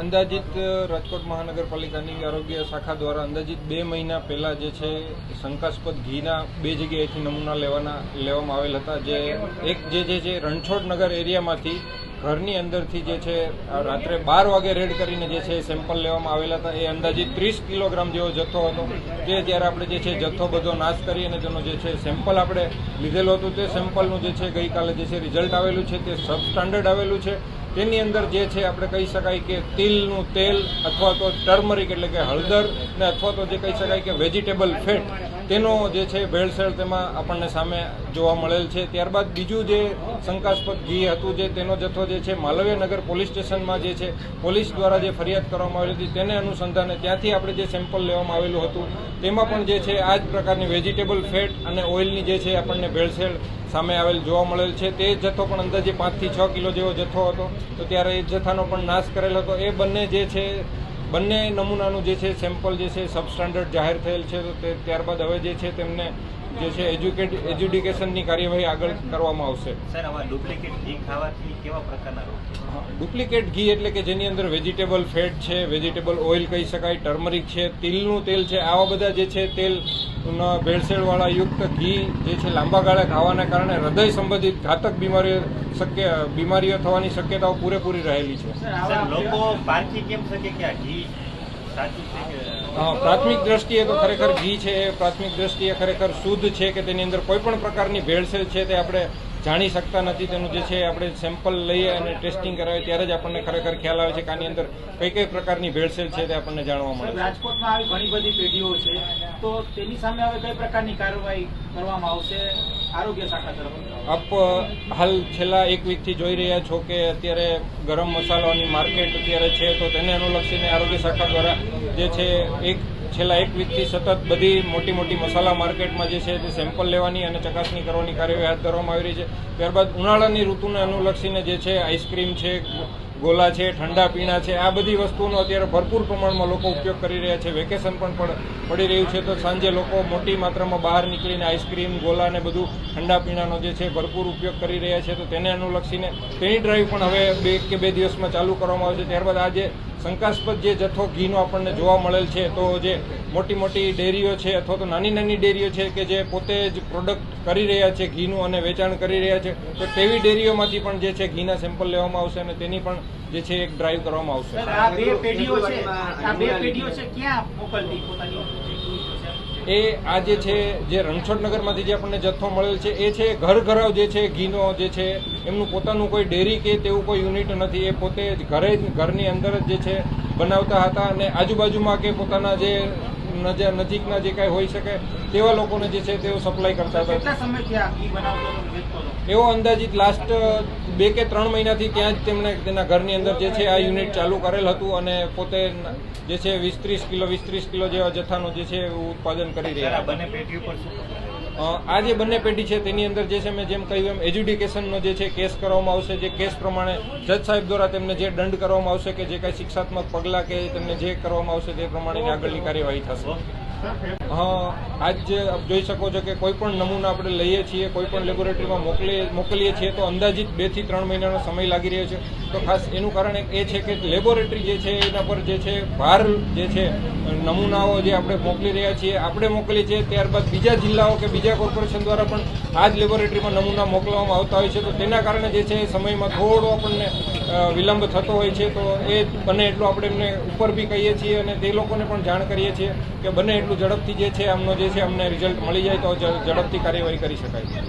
અંદાજિત રાજકોટ મહાનગરપાલિકાની આરોગ્ય શાખા દ્વારા અંદાજિત બે મહિના પહેલાં જે છે, શંકાસ્પદ ઘીના બે જગ્યાએથી નમૂના લેવાના, લેવામાં આવેલ હતા. જે એક જે જે છે રણછોડનગર એરિયામાંથી ઘરની અંદરથી જે છે રાત્રે બાર વાગે રેડ કરીને જે છે સેમ્પલ લેવામાં આવેલા હતા. એ અંદાજિત ત્રીસ કિલોગ્રામ જેવો જથ્થો હતો. તે જ્યારે આપણે જે છે, જથ્થો બધો નાશ કરી અને તેનો જે છે, સેમ્પલ આપણે લીધેલું હતું, તે સેમ્પલનું જે છે, ગઈકાલે જે છે, રિઝલ્ટ આવેલું છે. તે સબ સ્ટાન્ડર્ડ આવેલું છે. તેની અંદર જે છે આપણે કહી શકાય કે તિલનું તેલ અથવા તો ટર્મરિક એટલે કે હળદર ને અથવા તો જે કહી શકાય કે વેજીટેબલ ફેટ, તેનો જે છે ભેળસેળ તેમાં આપણને સામે જોવા મળેલ છે. ત્યારબાદ બીજું જે શંકાસ્પદ ઘી હતું જે તેનો જથ્થો જે છે માલવ્યનગર પોલીસ સ્ટેશનમાં જે છે પોલીસ દ્વારા જે ફરિયાદ કરવામાં આવી હતી તેને અનુસંધાને ત્યાંથી આપણે જે સેમ્પલ લેવામાં આવેલું હતું, તેમાં પણ જે છે આ જ પ્રકારની વેજીટેબલ ફેટ અને ઓઇલની જે છે આપણને ભેળસેળ સામે આવેલ જોવા મળેલ છે. તે જથ્થો પણ અંદાજે પાંચથી છ કિલો જેવો જથ્થો હતો. તો ત્યારે એ જથ્થાનો પણ નાશ કરેલ હતો. એ બંને જે છે, બંને નમૂનાનું જે છે સેમ્પલ જે છે સબસ્ટાન્ડર્ડ જાહેર થયેલ છે. તો તે ત્યારબાદ હવે જે છે, તેમને જે છે એજ્યુકેટ એજ્યુડિકેશનની કાર્યવાહી આગળ કરવામાં આવશે. સર આવા ડુપ્લિકેટ ઘી ખાવાથી કેવા પ્રકારના રોગ ડુપ્લિકેટ ઘી એટલે કે જેની અંદર વેજીટેબલ ફેટ છે વેજીટેબલ ઓઇલ કહી શકાય ટર્મરિક છે તિલનું તેલ છે આવા બધા જે છે તેલ ભેળસેળવાળા યુક્ત ઘી જે છે લાંબા ગાળે ખાવાના કારણે હૃદય સંબંધિત ઘાતક બીમારીઓ શક્ય બીમારીઓ થવાની શક્યતાઓ પૂરેપૂરી રહેલી છે. લોકો પારખી કેમ શકે કે આ ઘી સાચું છે કે પ્રાથમિક દ્રષ્ટિએ તો ખરેખર ઘી છે એ પ્રાથમિક દ્રષ્ટિએ ખરેખર શુદ્ધ છે કે તેની અંદર કોઈ પણ પ્રકારની ભેળસેળ છે તે આપણે જાણી શકતા નથી. તેનું જે છે આપણે સેમ્પલ લઈએ અને ટેસ્ટિંગ કરાવીએ ત્યારે જ આપણને ખરેખર ખ્યાલ આવે છે કે આની અંદર કઈ કઈ પ્રકારની ભેળસેળ છે તે આપણને જાણવા મળે રાજકોટમાં આવી ઘણી બધી પેઢીઓ છે તો તેની સામે હવે કઈ પ્રકારની કાર્યવાહી કરવામાં આવશે આરોગ્ય શાખા તરફ આપ હાલ છેલ્લા એક વીકથી જોઈ રહ્યા છો કે અત્યારે ગરમ મસાલાની માર્કેટ અત્યારે છે તો તેને અનુલક્ષીને આરોગ્ય શાખા દ્વારા જે છે, એક છેલ્લા એક વીકથી સતત બધી મોટી મોટી મસાલા માર્કેટમાં જે છે, તે સેમ્પલ લેવાની અને ચકાસણી કરવાની કાર્યવાહી હાથ ધરવામાં આવી રહી છે. ત્યારબાદ ઉનાળાની ઋતુને અનુલક્ષીને જે છે આઈસ્ક્રીમ છે, ગોલા છે, ઠંડા પીણા છે, આ બધી વસ્તુઓનો અત્યારે ભરપૂર પ્રમાણમાં લોકો ઉપયોગ કરી રહ્યા છે. વેકેશન પણ પડી રહ્યું છે. તો સાંજે લોકો મોટી માત્રામાં બહાર નીકળીને આઈસ્ક્રીમ ગોલા ને બધું ઠંડા પીણાનો જે છે, ભરપૂર ઉપયોગ કરી રહ્યા છે. તો તેને અનુલક્ષીને તેની ડ્રાઈવ પણ હવે બે કે બે દિવસમાં ચાલુ કરવામાં આવશે. ત્યારબાદ આજે શંકાસ્પદ જે જથ્થો ઘીનો આપણને જોવા મળેલ છે, તો જે મોટી મોટી ડેરીઓ છે અથવા તો નાની નાની ડેરીઓ છે કે જે પોતે જ પ્રોડક્ટ કરી રહ્યા છે, ઘીનું અને વેચાણ કરી રહ્યા છે, તો તેવી ડેરીઓમાંથી પણ જે છે ઘીના સેમ્પલ લેવામાં આવશે અને તેની પણ જે છે એક ડ્રાઈવ કરવામાં આવશે. આ બે પેઢીઓ છે, આ બે પેઢીઓ છે, ક્યાં મોકલતી પોતાની? એ આ જે છે, જે રણછોડનગરમાંથી જે આપણને જથ્થો મળેલ છે, એ છે ઘર ઘરાવ જે છે, ઘીનો જે છે, એમનું પોતાનું કોઈ ડેરી કે તેવું કોઈ યુનિટ નથી. એ પોતે જ ઘરે જ ઘરની અંદર જ જે છે, બનાવતા હતા અને આજુબાજુમાં કે પોતાના જે નજીકના જે કાંઈ હોઈ શકે તેવા લોકોને જે છે તેઓ સપ્લાય કરતા હતા. કેટલા સમયથી આ ઘી બનાવતો હતો, વેચતો હતો એવો અંદાજિત લાસ્ટ બે કે ત્રણ મહિનાથી ત્યાં જ તેમણે તેના ઘરની અંદર જે છે આ યુનિટ ચાલુ કરેલ હતું અને પોતે જે છે વીસ ત્રીસ કિલો વીસ ત્રીસ કિલો જેવા જથ્થાનું જે છે ઉત્પાદન કરી રહ્યા બંને પેટી પર શું અ, આ જે બંને પેઢી છે તેની અંદર જે છે મેં જેમ કહ્યું એમ એજ્યુડિકેશનનો જે છે કેસ કરવામાં આવશે જે કેસ પ્રમાણે જજ સાહેબ દ્વારા તેમને જે દંડ કરવામાં આવશે કે જે કાંઈ શિક્ષાત્મક પગલાં કે તેમને જે કરવામાં આવશે તે પ્રમાણેની આગળની કાર્યવાહી થશે. આજ જે આપ જોઈ શકો છો કે કોઈ પણ નમૂના આપણે લઈએ છીએ, કોઈ પણ લેબોરેટરીમાં મોકલીએ મોકલીએ છીએ, તો અંદાજિત બેથી ત્રણ મહિનાનો સમય લાગી રહ્યો છે. તો ખાસ એનું કારણ એક એ છે કે લેબોરેટરી જે છે, એના પર જે છે, ભાર જે છે, નમૂનાઓ જે આપણે મોકલી રહ્યા છીએ, આપણે મોકલીએ છીએ, ત્યારબાદ બીજા જિલ્લાઓ કે બીજા કોર્પોરેશન દ્વારા પણ આ જ લેબોરેટરીમાં નમૂના મોકલવામાં આવતા હોય છે. તો તેના કારણે જે છે, એ સમયમાં થોડો આપણને વિલંબ થતો હોય છે. તો એ બને એટલું આપણે એમને ઉપર બી કહીએ છીએ અને તે લોકોને પણ જાણ કરીએ છીએ કે બને એટલું ઝડપથી જે છે અમનો જે છે, અમને રિઝલ્ટ મળી જાય તો ઝડપથી કાર્યવાહી કરી શકાય.